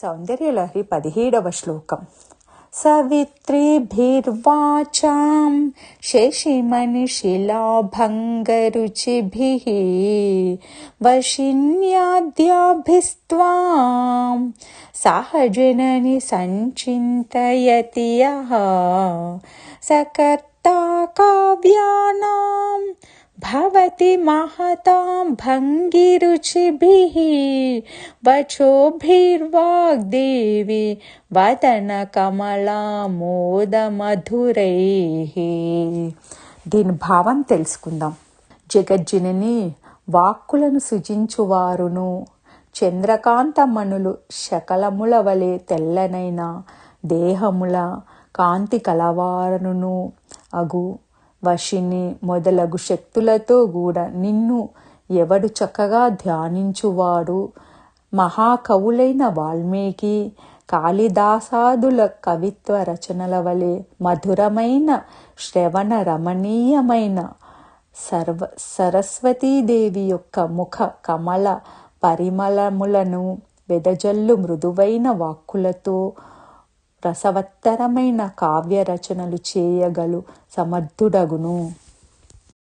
सौन्दर्यलहरी पतिहेडव श्लोकम् सवित्रिभिर्वाचा शशिमनिशिलाभङ्गरुचिभिः वशिन्याद्याभिस्त्वा सहजननि सञ्चिन्तयति यः। सकर्ता काव्यानाम् భవతి మహతాం భంగిరుచిభిः వచోభిర్వాగ్దేవి వదన కమలామోదమధురైः దీని భావం తెలుసుకుందాం. జగజ్జనని వాక్కులను సృజించువారును. చంద్రకాంతమణులు శకలముల వలె తెల్లనైన దేహముల కాంతి కలవారును అగు వశిని మొదలగు శక్తులతో కూడా నిన్ను ఎవడు చక్కగా ధ్యానించువాడు? మహాకవులైన వాల్మీకి కాళిదాసాదుల కవిత్వ రచనల వలె మధురమైన శ్రవణ రమణీయమైన సర్వ సరస్వతీదేవి యొక్క ముఖ కమల పరిమళములను వెదజల్లు మృదువైన వాక్కులతో రసవత్తరమైన కావ్య రచనలు చేయగలు సమర్థుడగును.